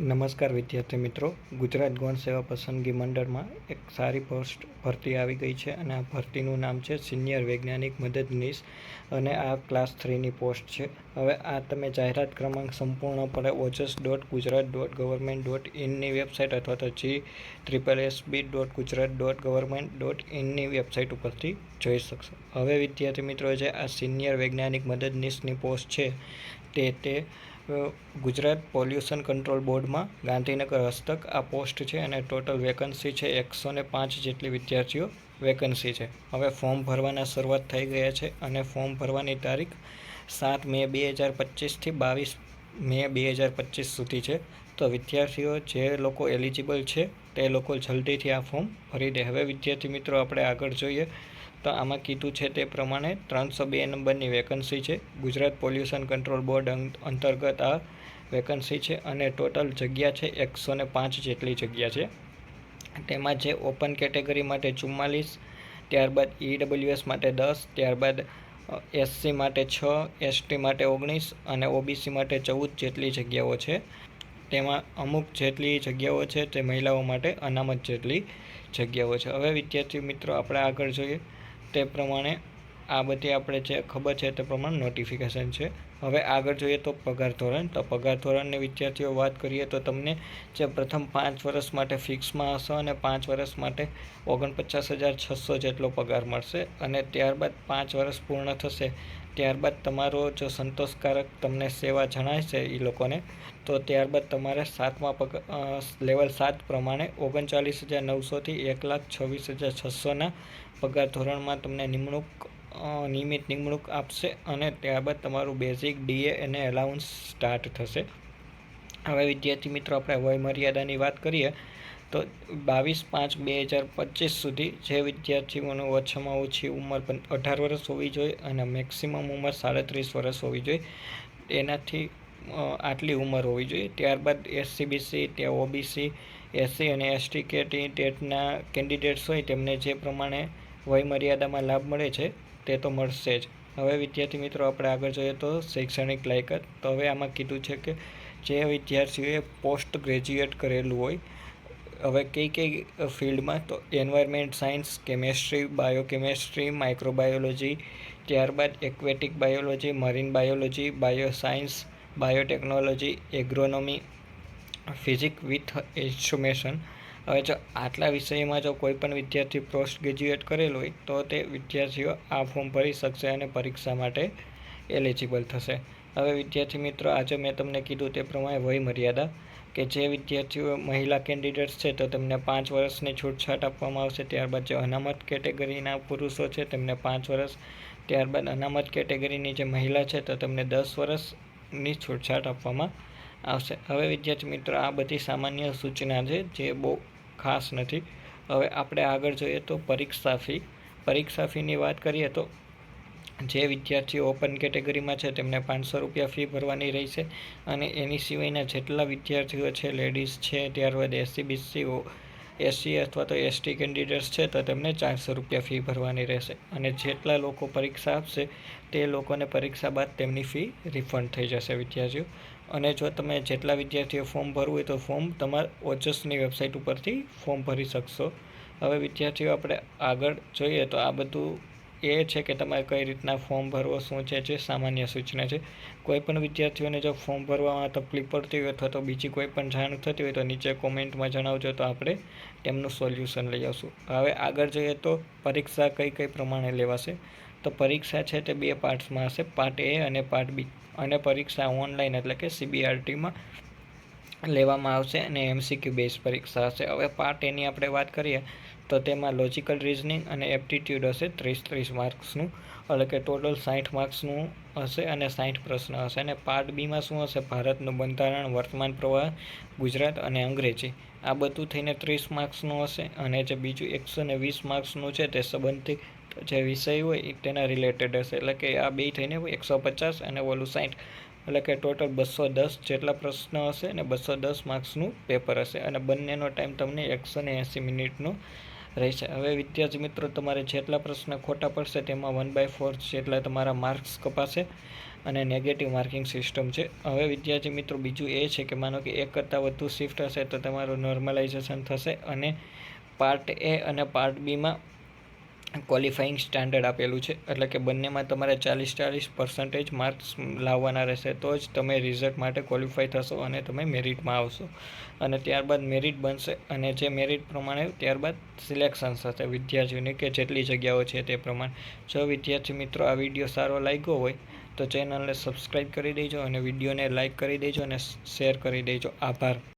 નમસ્કાર વિદ્યાર્થી મિત્રો. ગુજરાત ગૌણ સેવા પસંદગી મંડળમાં એક સારી પોસ્ટ ભરતી આવી ગઈ છે અને આ ભરતીનું નામ છે સિનિયર વૈજ્ઞાનિક મદદનીશ અને આ ક્લાસ થ્રીની પોસ્ટ છે. હવે આ તમે જાહેરાત ક્રમાંક સંપૂર્ણપણે OJAS dot Gujarat dot government dot ઇનની website અથવા તો G triple S B dot Gujarat dot government dot ઇનની website ઉપરથી જોઈ શકશો. હવે વિદ્યાર્થી મિત્રો, જે આ સિનિયર વૈજ્ઞાનિક મદદનીશની પોસ્ટ છે તે તે ગુજરાત પોલ્યુશન કંટ્રોલ બોર્ડમાં ગાંધીનગર હસ્તક આ પોસ્ટ છે અને ટોટલ વેકન્સી છે એકસો ને પાંચ જેટલી વિદ્યાર્થીઓ વેકન્સી છે. હવે ફોર્મ ભરવાના શરૂઆત થઈ ગયા છે અને ફોર્મ ભરવાની તારીખ સાત મે બે હજાર પચીસથી બાવીસ મે બે હજાર પચીસ સુધી છે. તો વિદ્યાર્થીઓ જે લોકો એલિજિબલ છે તે લોકો જલ્દીથી આ ફોર્મ ભરી દે. હવે વિદ્યાર્થી મિત્રો, આપણે આગળ જોઈએ તો આમાં કીધું છે તે પ્રમાણે ત્રણસો બે નંબરની વેકન્સી છે. ગુજરાત પોલ્યુશન કંટ્રોલ બોર્ડ અંતર્ગત આ વેકન્સી છે અને ટોટલ જગ્યા છે એકસો ને પાંચ જેટલી જગ્યા છે. તેમાં જે ઓપન કેટેગરી માટે ચુમ્માલીસ, ત્યારબાદ ઈડબ્લ્યુએસ માટે દસ, ત્યારબાદ એસસી માટે છ એસટી માટે ઓગણીસ અને ઓબીસી માટે ચૌદ જેટલી જગ્યાઓ છે. તેમાં અમુક જેટલી જગ્યાઓ છે તે મહિલાઓ માટે અનામત જેટલી જગ્યાઓ છે. હવે વિદ્યાર્થી મિત્રો, આપણે આગળ જોઈએ. તે પ્રમાણે આ બધી આપણે જે ખબર છે તે પ્રમાણે નોટિફિકેશન છે. હવે આગળ જોઈએ તો પગાર ધોરણ. તો પગાર ધોરણની વિદ્યાર્થીઓ વાત કરીએ તો તમને જે પ્રથમ પાંચ વર્ષ માટે ફિક્સમાં હશે અને પાંચ વર્ષ માટે ઓગણપચાસ હજાર છસો જેટલો પગાર મળશે અને ત્યારબાદ પાંચ વર્ષ પૂર્ણ થશે. ત્યારબાદ તમારો જો સંતોષકારક તમને સેવા જણાય છે એ લોકોને, તો ત્યારબાદ તમારે સાતમા પગ લેવલ સાત પ્રમાણે ઓગણચાલીસ હજાર નવસોથી એક લાખ છવ્વીસ હજાર છસોના પગાર ધોરણમાં તમને નિમણૂક નિયમિત નિમણૂક આપશે અને ત્યારબાદ તમારું બેઝિક ડીએ અને એલાઉન્સ સ્ટાર્ટ થશે. હવે વિદ્યાર્થી મિત્રો, આપણે વય મર્યાદાની વાત કરીએ, તો બાવીસ પાંચ બે હજાર પચીસ સુધી જે વિદ્યાર્થીઓનું ઓછામાં ઓછી ઉંમર અઢાર વર્ષ હોવી જોઈએ અને મેક્સિમમ ઉંમર સાડત્રીસ વર્ષ હોવી જોઈએ. એનાથી આટલી ઉંમર હોવી જોઈએ. ત્યારબાદ એસસીબીસી ત્યાં ઓબીસી એસસી અને એસટી કેટી, ટેટના કેન્ડિડેટ્સ હોય તેમને જે પ્રમાણે વયમર્યાદામાં લાભ મળે છે તે તો મળશે જ. હવે વિદ્યાર્થી મિત્રો, આપણે આગળ જોઈએ તો શૈક્ષણિક લાયકાત. તો હવે આમાં કીધું છે કે જે વિદ્યાર્થીઓએ પોસ્ટ ગ્રેજ્યુએટ કરેલું હોય, હવે કઈ કઈ ફિલ્ડમાં? તો environment, science, chemistry, biochemistry, microbiology, ત્યારબાદ aquatic biology, marine biology bio science biotechnology, agronomy, physic with instrumentation હવે જો આટલા વિષયમાં જો કોઈ પણ વિદ્યાર્થી પોસ્ટ ગ્રેજ્યુએટ કરેલું હોય, તો તે વિદ્યાર્થીઓ આ ફોર્મ ભરી શકશે અને પરીક્ષા માટે એલિજિબલ થશે. હવે વિદ્યાર્થી મિત્રો આજે મેં તમને કીધું તે પ્રમાણે વય મર્યાદા કે જે વિદ્યાર્થીઓ મહિલા કેન્ડિડેટ્સ છે, તો તેમને પાંચ વર્ષની છૂટછાટ આપવામાં આવશે. ત્યારબાદ જે અનામત કેટેગરીના પુરુષો છે, તેમને પાંચ વર્ષ. ત્યારબાદ અનામત કેટેગરીની જે મહિલા છે, તો તેમને દસ વર્ષની છૂટછાટ આપવામાં આવશે. હવે વિદ્યાર્થી મિત્રો, આ બધી સામાન્ય સૂચના છે, જે બહુ ખાસ નથી. હવે આપણે આગળ જોઈએ તો પરીક્ષા ફી. પરીક્ષા ફીની વાત કરીએ તો જે વિદ્યાર્થીઓ ઓપન કેટેગરીમાં છે, તેમને પાંચસો રૂપિયા ફી ભરવાની રહેશે અને એની સિવાયના જેટલા વિદ્યાર્થીઓ છે લેડીઝ છે, ત્યારબાદ એસસી બીસી એસસી અથવા તો એસટી કેન્ડિડેટ્સ છે, તો તેમને ચારસો રૂપિયા ફી ભરવાની રહેશે. અને જેટલા લોકો પરીક્ષા આપશે, તે લોકોને પરીક્ષા બાદ તેમની ફી રિફંડ થઈ જશે વિદ્યાર્થીઓ. અને જો તમે જેટલા વિદ્યાર્થીઓ ફોર્મ ભરવું હોય તો ફોર્મ તમારા ઓજસની વેબસાઇટ ઉપરથી ફોર્મ ભરી શકશો. હવે વિદ્યાર્થીઓ, આપણે આગળ જોઈએ તો આ બધું એ છે કે તમારે કઈ રીતના ફોર્મ ભરવો, શું છે, જે સામાન્ય સૂચના છે. કોઈપણ વિદ્યાર્થીઓને જો ફોર્મ ભરવામાં તકલીફ પડતી હોય અથવા તો બીજી કોઈ પણ જાણ થતી હોય તો નીચે કોમેન્ટમાં જણાવજો તો આપણે તેમનું સોલ્યુશન લઈ આવશું. હવે આગળ જોઈએ તો પરીક્ષા કઈ કઈ પ્રમાણે લેવાશે. તો પરીક્ષા છે તે બે પાર્ટ્સમાં હશે. પાર્ટ એ અને પાર્ટ બી. અને પરીક્ષા ઓનલાઈન એટલે કે સીબીઆરટીમાં લેવામાં આવશે અને એમસીક્યુ બેઝ પરીક્ષા હશે. હવે પાર્ટ એની આપણે વાત કરીએ તો તેમાં લોજિકલ રિઝનિંગ અને એપ્ટિટ્યૂડ હશે. ત્રીસ ત્રીસ માર્ક્સનું એટલે કે ટોટલ સાઠ માર્ક્સનું હશે અને સાઠ પ્રશ્ન હશે. અને પાર્ટ બીમાં શું હશે? ભારતનું બંધારણ, વર્તમાન પ્રવાહ, ગુજરાત અને અંગ્રેજી. આ બધું થઈને ત્રીસ માર્ક્સનું હશે અને જે બીજું એકસો ને વીસ માર્ક્સનું છે તે સંબંધિત જે વિષય હોય તેના રિલેટેડ હશે. એટલે કે આ બે થઈને હોય, એકસો પચાસ અને ઓલું સાઠ એટલે કે ટોટલ બસો દસ જેટલા પ્રશ્ન હશે અને બસો દસ માર્ક્સનું પેપર હશે. અને બંનેનો ટાઈમ તમને એકસો ને એંસી મિનિટનો રહેશે. હવે વિદ્યાર્થી મિત્રો, તમારે જેટલા પ્રશ્ન ખોટા પડશે તેમાં વન બાય ફોર જેટલા તમારા માર્ક્સ કપાશે અને નેગેટિવ માર્કિંગ સિસ્ટમ છે. હવે વિદ્યાર્થી મિત્રો, બીજું એ છે કે માનો કે એક કરતાં વધુ શિફ્ટ હશે તો તમારું નોર્મલાઇઝેશન થશે અને પાર્ટ એ અને પાર્ટ બીમાં ક્વોલિફાઈંગ સ્ટાન્ડર્ડ આપેલું છે. એટલે કે બંનેમાં તમારે ચાલીસ ચાલીસ પર્સન્ટેજ માર્ક્સ લાવવાના રહેશે, તો જ તમે રિઝલ્ટ માટે ક્વોલિફાય થશો અને તમે મેરિટમાં આવશો. અને ત્યારબાદ મેરિટ બનશે અને જે મેરિટ પ્રમાણે ત્યારબાદ સિલેક્શન થશે વિદ્યાર્થીઓની કે જેટલી જગ્યાઓ છે તે પ્રમાણે. જો વિદ્યાર્થી મિત્રો આ વીડિયો સારો લાગ્યો હોય, તો ચેનલને સબસ્ક્રાઈબ કરી દેજો અને વિડીયોને લાઇક કરી દેજો અને શેર કરી દેજો. આભાર.